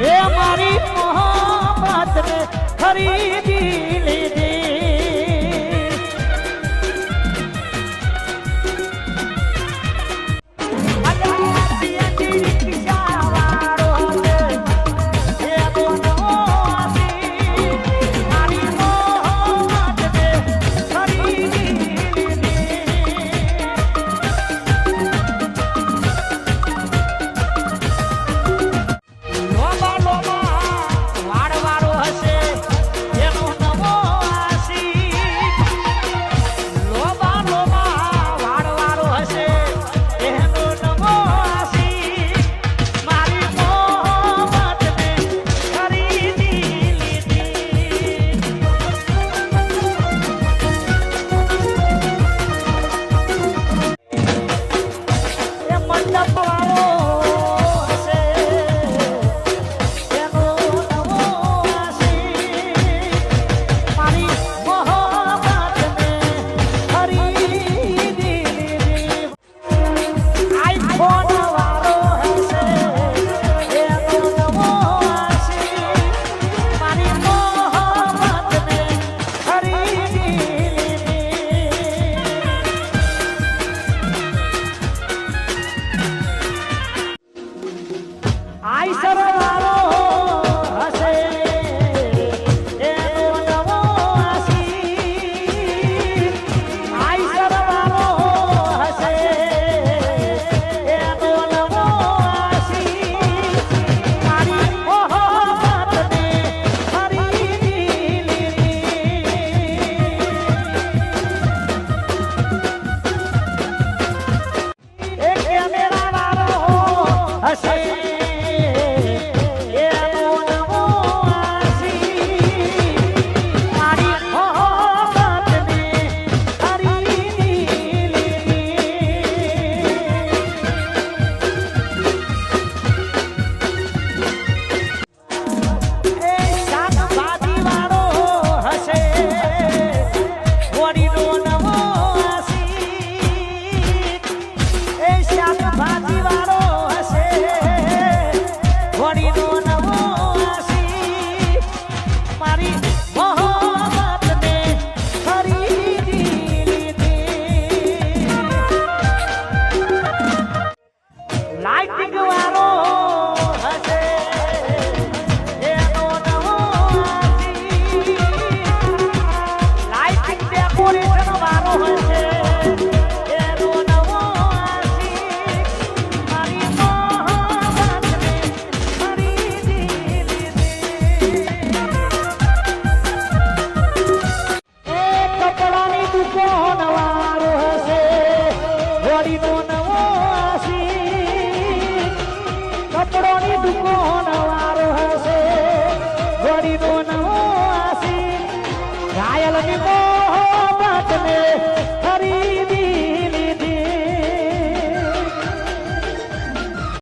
એ મારી મોહબ્બત ને ખરીદી લીધી. up हंसे अपनी मोहब्बत में